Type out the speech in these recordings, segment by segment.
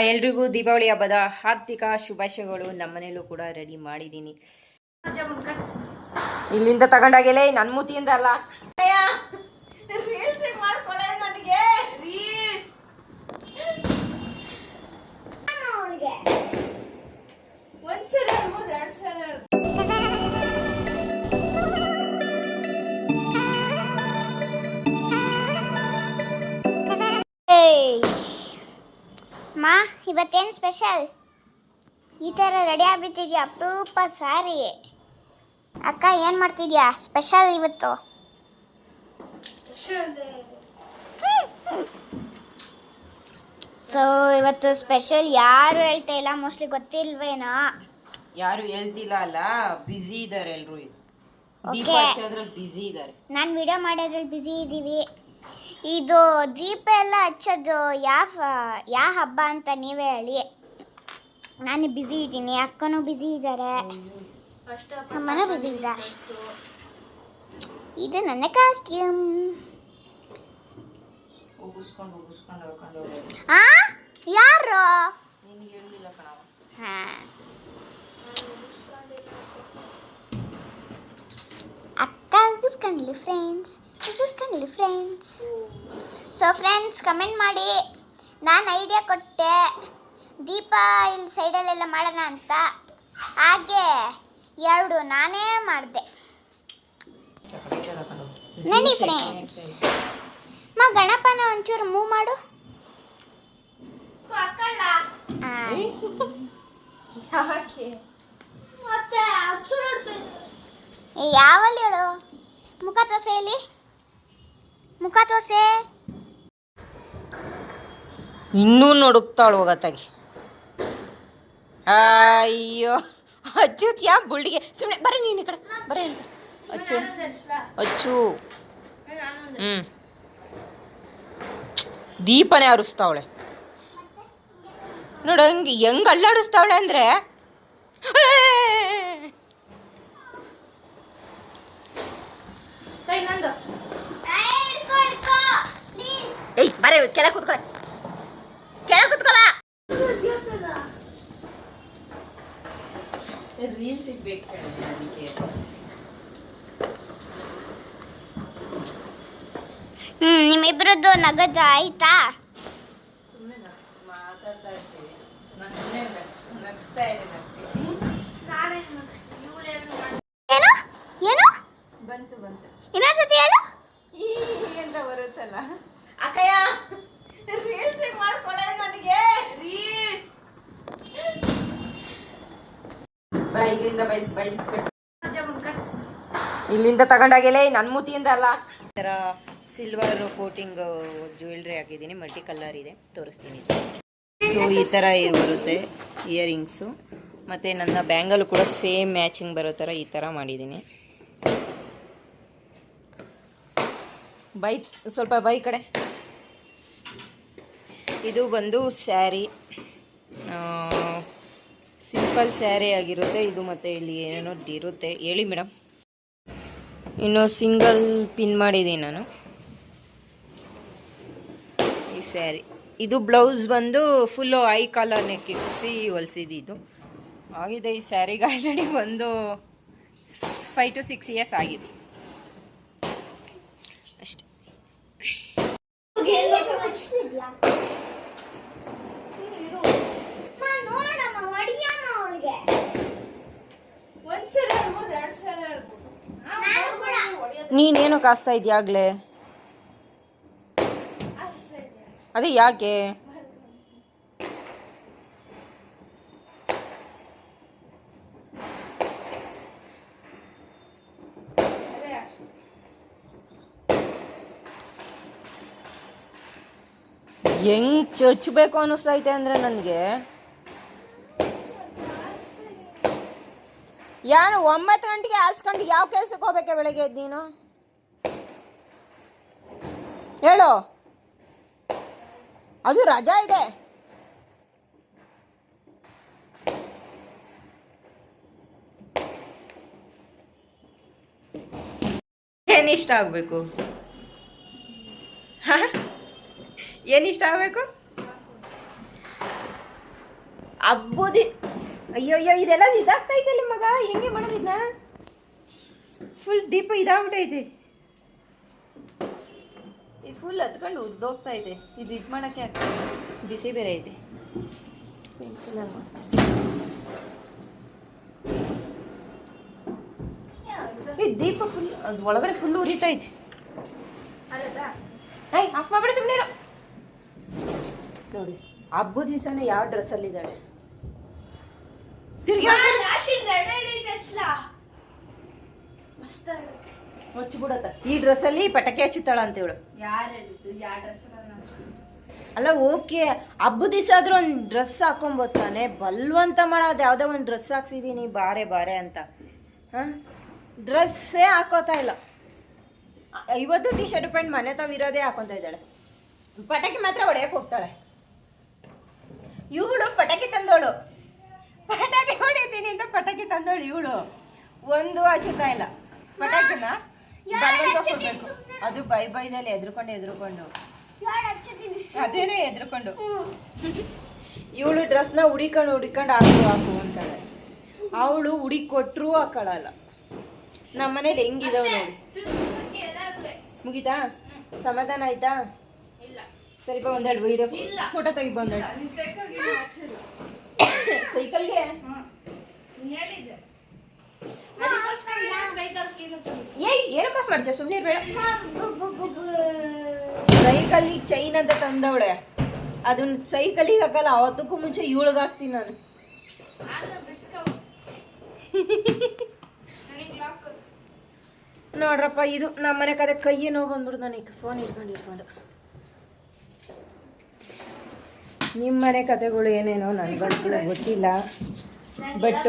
ಎಲ್ರಿಗೂ ದೀಪಾವಳಿ ಹಬ್ಬದ ಹಾರ್ದಿಕ ಶುಭಾಶಯಗಳು. ನಮ್ಮನೇಲೂ ಕೂಡ ರೆಡಿ ಮಾಡಿದ್ದೀನಿ. ಇಲ್ಲಿಂದ ತಗೊಂಡಾಗೆಲೆ ನನ್ನ ಮೂತಿಯಿಂದ ಅಲ್ಲ? ಒಂದ್ಸಲ ಇವತ್ತೇನು ಸ್ಪೆಷಲ್ ಈ ಥರ ರೆಡಿ ಆಗ್ಬಿಟ್ಟಿದ್ಯಾ? ಅಪರೂಪ ಸಾರಿ. ಅಕ್ಕ ಏನು ಮಾಡ್ತಿದ್ಯಾ? ಸ್ಪೆಷಲ್ ಇವತ್ತು? ಸೊ ಇವತ್ತು ಸ್ಪೆಷಲ್ ಯಾರು ಹೇಳ್ತಾ ಇಲ್ಲ? ಮೋಸ್ಟ್ಲಿ ಗೊತ್ತಿಲ್ವೇನಾ? ಯಾರು ಹೇಳ್ತಿಲ್ಲ ಅಲ್ಲ ಬ್ಯುಸಿ ಇದಾರೆ ಎಲ್ಲರೂ ದೀಪ. ಹಚ್ಚೋದ್ರಲ್ಲಿ ಬ್ಯುಸಿ ಇದಾರೆ. ನಾನು ವಿಡಿಯೋ ಮಾಡೋದ್ರಲ್ಲಿ ಬ್ಯುಸಿ ಇದ್ದೀವಿ ಇದು ದೀಪ ಎಲ್ಲ ಹಚ್ಚೋದು ಯಾವ ಯಾವ ಹಬ್ಬ ಅಂತ ನೀವೇ ಹೇಳಿ. ನಾನು ಬ್ಯುಸಿ ಇದ್ದೀನಿ ಅಕ್ಕನೂ ಬ್ಯುಸಿ ಇದ್ದಾರೆ ಅಮ್ಮನೂ ಬ್ಯುಸಿ ಇದ್ದಾರೆ ಇದು ನನ್ನ ಕಾಸ್ಟ್ಯೂಮ್ ಯಾರು? ಹಾಂ. ಉಗಿಸ್ಕೊಂಡ್ಲಿ ಫ್ರೆಂಡ್ಸ್ ಉಗಿಸ್ಕೊಂಡ್ಲಿ ಫ್ರೆಂಡ್ಸ್ ಸೊ ಫ್ರೆಂಡ್ಸ್ ಕಮೆಂಟ್ ಮಾಡಿ ನಾನು ಐಡಿಯಾ ಕೊಟ್ಟೆ ದೀಪ ಇಲ್ಲಿ ಸೈಡಲ್ಲೆಲ್ಲ ಮಾಡೋಣ ಅಂತ ಹಾಗೆ ಎರಡು ನಾನೇ ಮಾಡಿದೆ ನಡಿ ಫ್ರೆಂಡ್ಸ್ ಮಾ ಗಣಪನ ಒಂಚೂರು ಮೂವ್ ಮಾಡು ಯಾವಲ್ಲಿ ಹೇಳು ಮುಖ ತೋಸೆ ಇಲ್ಲಿ ಮುಖ ತೋಸೆ ಇನ್ನೂ ನಡುಕ್ತಾಳು ಹೋಗತ್ತಾಗಿ ಅಯ್ಯೋ, ಅಚ್ಚುತ್ ಯಾ ಬುಳ್ಳಿಗೆ. ಸುಮ್ಮನೆ ಬರೀ ನೀನು ಈ ಕಡೆ. ಬರೀ. ಅಚ್ಚು. ಅಚ್ಚು. ಹ್ಞೂ ದೀಪನೇ ಅರಿಸ್ತಾವಳೆ. ನೋಡು, ಹಂಗೆ ಹೆಂಗೆ ಅಲ್ಲಾಡಿಸ್ತಾವಳೆ ಅಂದರೆ? ನಂದು. ಏಯ್ ಬರೇ ಕೆಳ ಕೂತ್ಕೊಳ. ಕೆಳ ಕೂತ್ಕೊಳ. ರೀಲ್ಸ್ ಬೇಕು ಹ್ಞೂ ನಿಮ್ಮಿಬ್ಬರದ್ದು ನಗದು ಆಯ್ತಾ? ಸುಮ್ಮನೆ ಮಾತಾಡ್ತಾ ಇರ್ತೀವಿ ನಾನು ಸುಮ್ಮನೆ ನಗಿಸ್ತಾ ಇದೆ ನಗ್ತೀನಿ ಏನು ಏನು ಬಂತು ಬಂತು. ಇನ್ನೊಂದ್ಸತಿ ಹೇಳು. ಈ ಅಂತ ಬರುತ್ತಲ್ಲ. ಅಕ್ಕಯ್ಯ ರೀಲ್ಸ್ ಮಾಡ್ಕೊಡೆ ನನಗೆ. ರೀಲ್ಸ್ ಇಲ್ಲಿಂದ ಬೈ ಬೈ ಇಲ್ಲಿಂದ ತಗೊಂಡಾಗೆಲೆ ನನ್ನ ಮೂತಿಯಿಂದ ಅಲ್ಲ. ಈ ಥರ ಸಿಲ್ವರ್ ಕೋಟಿಂಗ್ ಜ್ಯುವೆಲ್ರಿ ಹಾಕಿದ್ದೀನಿ ಮಲ್ಟಿ ಕಲರ್ ಇದೆ ತೋರಿಸ್ತೀನಿ ಸೊ ಈ ಥರ ಇರ್ ಬರುತ್ತೆ? ಇಯರಿಂಗ್ಸು ಮತ್ತು ನನ್ನ ಬ್ಯಾಂಗಲ್ ಕೂಡ ಸೇಮ್ ಮ್ಯಾಚಿಂಗ್ ಬರೋ ಥರ ಈ ಥರ ಮಾಡಿದ್ದೀನಿ. ಬೈ, ಸ್ವಲ್ಪ ಬೈ ಕಡೆ. ಇದು ಬಂದು ಸ್ಯಾರಿ. ಸಿಂಪಲ್ ಸ್ಯಾರಿ ಆಗಿರುತ್ತೆ. ಇದು ಮತ್ತು ಇಲ್ಲಿ ಏನೇನೋ ಇರುತ್ತೆ. ಹೇಳಿ ಮೇಡಮ್. ಇನ್ನು ಸಿಂಗಲ್ ಪಿನ್ ಮಾಡಿದ್ದೀನಿ ನಾನು. ಈ ಸ್ಯಾರಿ. ಇದು ಬ್ಲೌಸ್ ಬಂದು ಫುಲ್ಲು ಐ ಕಾಲರ್ ನೆಕ್ ಹೊಲಿಸಿದ್ದು ಆಗಿದೆ ಈ ಸ್ಯಾರಿಗೆ ಆಲ್ರೆಡಿ ಒಂದು ಫೈವ್ ಟು ಸಿಕ್ಸ್ ಇಯರ್ಸ್ ಆಗಿದೆ ಅಷ್ಟೇ ನೀನೇನು ಕಾಸ್ತಾ ಇದ್ಯಾಗ್ಲೇ ಅದೇ ಯಾಕೆ? ಹೆಂಗ್ ಚಚ್ಚಬೇಕು ಅನಿಸ್ತೈತೆ ಅಂದ್ರೆ ನನಗೆ. ಯಾರು ಒಂಬತ್ತು ಗಂಟೆಗೆ ಹಾಸ್ಕೊಂಡು ಯಾವ ಕೆಲ್ಸಕ್ಕೆ ಹೋಗ್ಬೇಕೆ ಬೆಳಗ್ಗೆ ಎದ್ದು ನೀನು? ಹೇಳು. ಅದು ರಜಾ ಇದೆ. ಏನಿಷ್ಟ ಆಗ್ಬೇಕು? ಆಗಬೇಕು ಏನು ಇಷ್ಟ ಆಗಬೇಕು? ಹಬ್ಬದಿ ಅಯ್ಯೋ ಅಯ್ಯೋ ಇದೆಲ್ಲ ಇದಾಗ್ತಾ ಇದೆಲ್ಲ ಮಗ. ಹೆಂಗೆ ಮಾಡೋದಿದ್ನ ಫುಲ್ ದೀಪ ಇದಾಗ್ಬಿಟ್ಟೈತೆ ಇದು ಫುಲ್ ಹತ್ಕೊಂಡು ಉದ್ದೋಗ್ತಾ ಇದೆ. ಇದು ಇದು ಮಾಡೋಕ್ಕೆ ಆಗ್ತದೆ ಬಿಸಿ ಬೇರೆ ಐತೆ ಪೆನ್ಸಿಲಲ್ಲಿ. ದೀಪ ಫುಲ್ ಅದು ಒಳಗಡೆ ಫುಲ್ ಉರಿತೈತೆ ಏಯ್ ಆಫ್ ಮಾಡ್ಬೇಡಿ ಸುಮ್ಮನೆ ನೋಡಿ. ಹಬ್ಬದ ದಿವಸನೂ ಯಾವ ಡ್ರೆಸ್ಸಲ್ಲಿದ್ದಾಳೆ? ತಿರ್ಗಿ ಮುಚ್ಚಿಬಿಡತ್ತ. ಈ ಡ್ರೆಸ್ಸಲ್ಲಿ ಪಟಾಕಿ ಹಚ್ಚುತ್ತಾಳ ಅಂತೇಳು ಅಲ್ಲ ಓಕೆ. ಹಬ್ಬದ ದಿವಸ ಆದ್ರೂ ಒಂದು ಡ್ರೆಸ್ ಹಾಕೊಂಬತ್ತಾನೆ ಬಲ್ವಂತ ಮಾಡೋದು ಯಾವುದೋ ಒಂದು ಡ್ರೆಸ್ ಹಾಕ್ಸಿದ್ದೀನಿ ಬಾರೆ ಬಾರೆ ಅಂತ. ಹಾಂ? ಡ್ರೆಸ್ಸೇ ಹಾಕೋತಾ ಇಲ್ಲ. ಇವತ್ತು ಟಿ ಶರ್ಟ್ ಪ್ಯಾಂಟ್ ಮನೆ ತಾವು ಇರೋದೇ ಹಾಕೊತಾ ಇದ್ದಾಳೆ. ಪಟಾಕಿ ಮಾತ್ರ ಹೊಡೆಯಕ್ಕೆ ಹೋಗ್ತಾಳೆ. ಇವಳು ಪಟಾಕಿ ತಂದೋಳು ಪಟಾಕಿ ಹೊಡಿತೀನಿ ಅಂತ ಪಟಾಕಿ ತಂದೋಳು ಇವಳು. ಒಂದು ಹಚ್ಚುತ್ತಾ ಇಲ್ಲ. ಪಟಾಕಿನ ಬಲವಂತ ಅದು ಬೈ ಬೈದಲ್ಲಿ ಎದ್ರುಕೊಂಡು ಎದ್ರುಕೊಂಡು. ಅದೇನೇ ಎದ್ರುಕೊಂಡು. ಇವಳು ಡ್ರೆಸ್ನ ಹುಡಿಕೊಂಡು ಹುಡಿಕೊಂಡು ಹಾಕು ಹಾಕು ಅಂತಾಳೆ. ಅವಳು ಹುಡಿ ಕೊಟ್ಟರು ಹಾಕೊಳ್ಳಲ್ಲ ನಮ್ಮ ಮನೇಲಿ ಹೆಂಗಿದಾವೆ ನೋಡಿ. ಮುಗೀತಾ? ಸಮಾಧಾನ ಆಯ್ತಾ? ಸರಿ ಬಾ ಒಂದೆರಡು ವೀಡಿಯೋ ಫೋಟೋ ತೆಗಿ ಬಂದೇಳು ಸೈಕಲ್ಗೆ ಏಯ್ ಮಾಡ್ತೀಯ? ಸುಮ್ಮನೆ ಬೇಡ ಸೈಕಲಿಗೆ ಚೈನ್ ಅಂತ ತಂದವಳೆ. ಅದನ್ನ ಸೈಕಲಿಗೆ ಹಾಕಲ್ಲ ಅವತ್ತಕ್ಕೂ ಮುಂಚೆ ಹಾಕ್ತೀನಿ ನಾನು. ನೋಡ್ರಪ್ಪ ಇದು ನಮ್ಮ ಮನೆ ಕದೆ ಕೈಯೇ ನೋವು ಬಂದ್ಬಿಡು ನನಗೆ. ಫೋನ್ ಇಟ್ಕೊಂಡು ಹಿಡ್ಕೊಂಡು. ನಿಮ್ಮ ಮನೆ ಕಥೆಗಳು ಏನೇನೋ ನನಗಂತೂ ಗೊತ್ತಿಲ್ಲ. ಬಟ್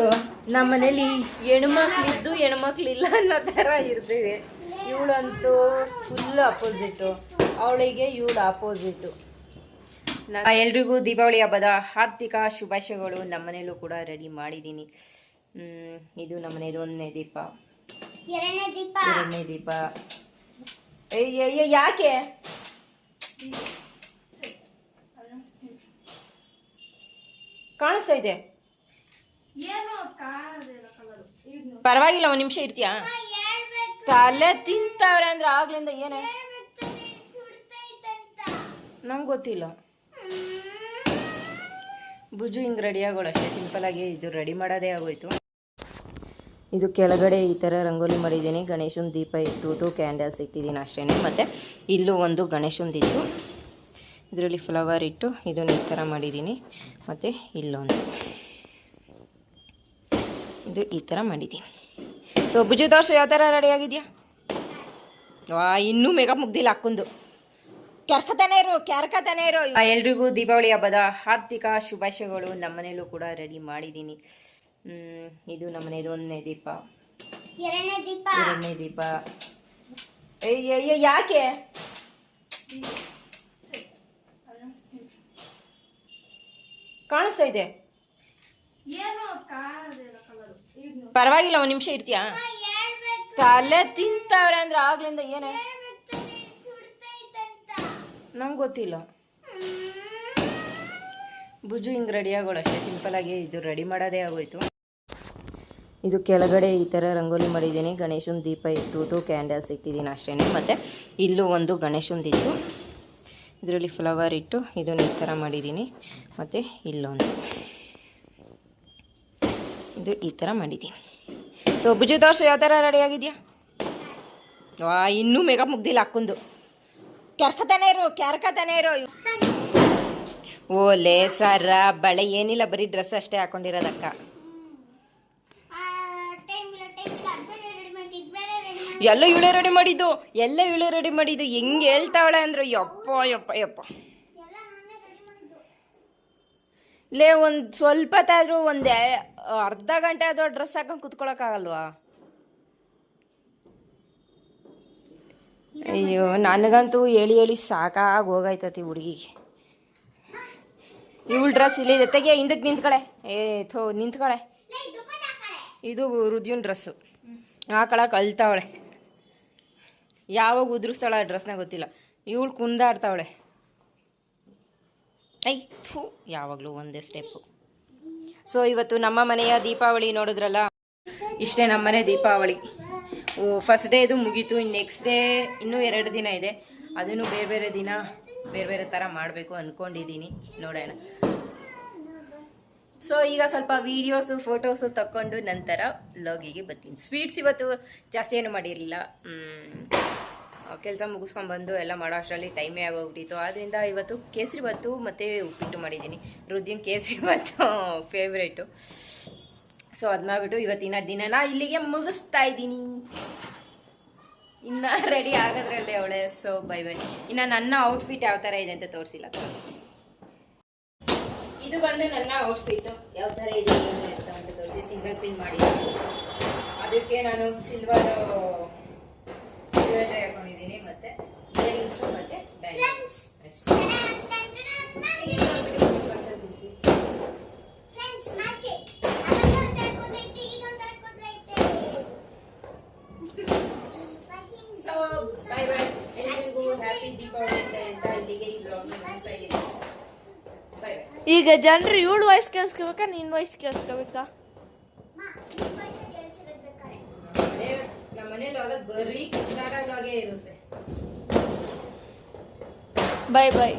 ನಮ್ಮ ಮನೇಲಿ ಹೆಣ್ಮಕ್ಳಿದ್ದು ಹೆಣ್ಮಕ್ಳಿಲ್ಲ ಅನ್ನೋ ಥರ ಇರ್ತೀವಿ. ಇವಳಂತೂ ಫುಲ್ ಅಪೋಸಿಟು ಅವಳಿಗೆ ಇವಳು ಅಪೋಸಿಟ್ಟು ನಾ ಎಲ್ರಿಗೂ ದೀಪಾವಳಿ ಹಬ್ಬದ ಆರ್ಥಿಕ ಶುಭಾಶಯಗಳು ನಮ್ಮ ಮನೇಲೂ ಕೂಡ ರೆಡಿ ಮಾಡಿದ್ದೀನಿ. ಇದು ನಮ್ಮ ಮನೆಯದು ಒಂದನೇ ದೀಪ. ಎರಡನೇ ದೀಪ. ಎರಡನೇ ದೀಪ. ಯಾಕೆ? ಕಾಣಿಸ್ತಾ ಇದೆ. ಪರವಾಗಿಲ್ಲ ಒಂದು ನಿಮಿಷ ಇರ್ತೀಯಾ? ತಲೆ ತಿಂತಾವ್ರೆ ಅಂದ್ರೆ ಆಗ್ಲಿಂದ ಏನೇ? ನಂಗೆ ಗೊತ್ತಿಲ್ಲ. ಬುಜು ಹಿಂಗೆ ರೆಡಿ ಆಗೋಳು ಅಷ್ಟೇ ಸಿಂಪಲಾಗಿ ಇದು ರೆಡಿ ಮಾಡೋದೇ ಆಗೋಯ್ತು. ಇದು ಕೆಳಗಡೆ ಈ ಥರ ರಂಗೋಲಿ ಮಾಡಿದ್ದೀನಿ. ಗಣೇಶನ ದೀಪ ಇಟ್ಟು ಟು ಕ್ಯಾಂಡಲ್ಸ್ ಇಟ್ಟಿದ್ದೀನಿ ಅಷ್ಟೇ ಮತ್ತು ಇಲ್ಲೂ ಒಂದು ಗಣೇಶಂದಿತ್ತು. ಇದರಲ್ಲಿ ಫ್ಲವರ್ ಇಟ್ಟು ಇದನ್ನು ಈ ಥರ ಮಾಡಿದ್ದೀನಿ. ಮತ್ತು ಇಲ್ಲೊಂದು. ಇದು ಈ ಥರ ಮಾಡಿದ್ದೀನಿ. ಸೊ ಬುಜು ತೋರ್ಸು ಯಾವ ಥರ ರೆಡಿ ಆಗಿದೆಯಾ? ವಾ ಇನ್ನೂ ಮೇಕಪ್ ಮುಗ್ದಿಲ್ಲ ಹಾಕೊಂಡು ಕೆರ್ಕತಾನೆ ಇರು ಕೆರ್ಕತಾನೆ ಇರು. ಎಲ್ರಿಗೂ ದೀಪಾವಳಿ ಹಬ್ಬದ ಆರ್ಥಿಕ ಶುಭಾಶಯಗಳು. ನಮ್ಮನೆಯಲ್ಲೂ ಕೂಡ ರೆಡಿ ಮಾಡಿದ್ದೀನಿ. ಇದು ನಮ್ಮ ಮನೆಯದು ಒಂದನೇ ದೀಪ. ಎರಡನೇ ದೀಪ. ಎರಡನೇ ದೀಪ. ಯಾಕೆ? ಕಾಣಿಸ್ತಾ ಇದೆ. ಪರವಾಗಿಲ್ಲ ಒಂದು ನಿಮಿಷ ಇರ್ತೀಯಾ? ತಲೆ ತಿಂತಾವ್ರೆ ಅಂದ್ರೆ ಆಗ್ಲಿಂದ ಏನೇ? ನಮ್ಗೆ ಗೊತ್ತಿಲ್ಲ. ಭುಜು ಹಿಂಗೆ ರೆಡಿ ಆಗೋಳು ಅಷ್ಟೇ ಸಿಂಪಲಾಗಿ ಇದು ರೆಡಿ ಮಾಡೋದೇ ಆಗೋಯ್ತು. ಇದು ಕೆಳಗಡೆ ಈ ಥರ ರಂಗೋಲಿ ಮಾಡಿದ್ದೀನಿ. ಗಣೇಶನ ದೀಪ ಇಟ್ಟು ಟು ಕ್ಯಾಂಡಲ್ಸ್ ಇಟ್ಟಿದ್ದೀನಿ ಅಷ್ಟೇ ಮತ್ತು ಇಲ್ಲೂ ಒಂದು ಗಣೇಶಂದಿತ್ತು. ಇದರಲ್ಲಿ ಫ್ಲವರ್ ಇಟ್ಟು ಇದನ್ನು ಈ ಥರ ಮಾಡಿದ್ದೀನಿ. ಮತ್ತು ಇಲ್ಲೊಂದು. ಇದು ಈ ಥರ ಮಾಡಿದ್ದೀನಿ. ಸೊ ಬುಜು ತೋರ್ಸು, ಯಾವ ಥರ ರೆಡಿ ಆಗಿದೆಯಾ? ವಾ ಇನ್ನೂ ಮೇಕಪ್ ಮುಗ್ದಿಲ್ಲ ಹಾಕೊಂಡು ಕೆರ್ಕತಾನೆ ಇರು ಕೆರ್ಕತಾನೆ ಇರು. ಓಲೆ ಸರ ಬಳೆ ಏನಿಲ್ಲ, ಬರೀ ಡ್ರೆಸ್ ಅಷ್ಟೇ ಹಾಕೊಂಡಿರೋದಕ್ಕ ಟೈಮ್ ಇಲ್ಲ ಟೈಮ್ ಇಲ್ಲ ಅದ್ಮೇಲೆ ರೆಡಿ ಮಾಡಿ ಇದ್ಮೇಲೆ ರೆಡಿ ಮಾಡಿ ಎಲ್ಲ ಇಳೆ ರೆಡಿ ಮಾಡಿದ್ದು, ಎಲ್ಲ ಇಳೆ ರೆಡಿ ಮಾಡಿದ್ದು, ಹೆಂಗೆ ಹೇಳ್ತಾವಳೆ ಅಂದ್ರೆ, ಯಪ್ಪ ಯಪ್ಪ ಯಪ್ಪ. ಲೇ, ಒಂದು ಸ್ವಲ್ಪ ತಾದ್ರೂ ಒಂದು ಅರ್ಧ ಗಂಟೆ ಆದ್ರೂ ಡ್ರೆಸ್ ಹಾಕೊಂಡು ಕುತ್ಕೊಳಕ್ಕಾಗಲ್ವಾ? ಅಯ್ಯೋ, ನನಗಂತೂ ಹೇಳಿ ಹೇಳಿ ಸಾಕಾಗಿ ಹೋಗಾಯ್ತತಿ ಹುಡುಗಿಗೆ. ಇವಳು ಡ್ರೆಸ್ ಇಲ್ಲಿ ಜೊತೆಗೆ ಹಿಂದಕ್ಕೆ ನಿಂತ್ಕೊಳೆ. ಏ, ಥೋ, ನಿಂತ್ಕೊಳೆ. ಇದು ರುದ್ಯುನ್ ಡ್ರೆಸ್ಸು ಹಾಕೊಳಕ್ಕೆ ಅಳ್ತಾವಳೆ. ಯಾವಾಗ ಉದುರಿಸ್ತಾಳೆ ಆ ಡ್ರೆಸ್ನಾಗ ಗೊತ್ತಿಲ್ಲ. ಇವಳು ಕುಂದಾಡ್ತಾವಳೆ. ಐ ಥೂ, ಯಾವಾಗಲೂ ಒಂದೇ ಸ್ಟೆಪ್ಪು ಸೊ ಇವತ್ತು ನಮ್ಮ ಮನೆಯ ದೀಪಾವಳಿ ನೋಡಿದ್ರಲ್ಲ? ಇಷ್ಟೇ ನಮ್ಮನೆ ದೀಪಾವಳಿ. ಫಸ್ಟ್ ಡೇ ಇದು ಮುಗೀತು ನೆಕ್ಸ್ಟ್ ಡೇ ಇನ್ನೂ ಎರಡು ದಿನ ಇದೆ. ಅದನ್ನು ಬೇರೆ ಬೇರೆ ದಿನ ಬೇರೆ ಬೇರೆ ಥರ ಮಾಡಬೇಕು ಅಂದ್ಕೊಂಡಿದ್ದೀನಿ ನೋಡೋಣ. ಸೊ ಈಗ ಸ್ವಲ್ಪ ವೀಡಿಯೋಸು ಫೋಟೋಸು ತಕ್ಕೊಂಡು ನಂತರ ಲಗಿಗೆ ಬರ್ತೀನಿ. ಸ್ವೀಟ್ಸ್ ಇವತ್ತು ಜಾಸ್ತಿ ಏನು ಮಾಡಿರಲಿಲ್ಲ. ಕೆಲಸ ಮುಗಿಸ್ಕೊಂಡು ಎಲ್ಲ ಮಾಡೋ ಅಷ್ಟರಲ್ಲಿ ಟೈಮೇ ಆಗೋಗ್ಬಿಟ್ಟಿತ್ತು. ಆದ್ದರಿಂದ ಇವತ್ತು ಕೇಸರಿ ಬತ್ತು ಮತ್ತು ಉಪ್ಪಿಟ್ಟು ಮಾಡಿದ್ದೀನಿ. ರುದ್ದಿನ ಕೇಸರಿ ಬತ್ತು ಫೇವ್ರೇಟು ಸೊ ಅದು ಮಾಡಿಬಿಟ್ಟು ಇವತ್ತಿನ ದಿನನ ಇಲ್ಲಿಗೆ ಮುಗಿಸ್ತಾ ಇದ್ದೀನಿ. ಇನ್ನೂ ರೆಡಿ ಆಗೋದ್ರಲ್ಲೇ ಅವಳೆ. ಸೊ ಬೈ ಬೈ ಇನ್ನು ನನ್ನ ಔಟ್ಫಿಟ್ ಯಾವ ಥರ ಇದೆ ಅಂತ ತೋರಿಸಿಲ್ಲ. ತೋರಿಸ್ತೀನಿ ಇದು ಬಂದು ನನ್ನ ಔಟ್ಫಿಟ್ ಯಾವ ಥರ ಇದೆ ಅಂತ ಅಂತ ತೋರಿಸಿ ಸಿಂಗಲ್ ಪಿನ್ ಮಾಡಿ ಅದಕ್ಕೆ ನಾನು ಸಿಲ್ವರ್ ಸಿಲ್ವರ್ ಹಾಕೊಂಡಿದ್ದೀನಿ ಮತ್ತೆ ಇಯರಿಂಗ್ಸು ಮತ್ತೆ ಬ್ಯಾಂಗಲ್ಸ್ ಸೊ ಬೈ ಬೈ ಎಲ್ರಿಗೂ ಹ್ಯಾಪಿ ದೀಪಾವಳಿ ಅಂತ ಇಲ್ಲಿಗೆ ಈ ಬ್ಲಾಗ್ ಮುಗಿಸ್ತಾ ಇದ್ದೀನಿ. ಈಗ ಜನರು ಇವಳು ವಾಯ್ಸ್ ಕೇಳಿಸ್ಕೋಬೇಕಾ ನಿನ್ನ ವಾಯ್ಸ್ ಕೇಳಿಸ್ಕೋಬೇಕಾ? ಬರೀ ಕಿತ್ತಾಡಲಾಗೆ ಇರುತ್ತೆ. Bye bye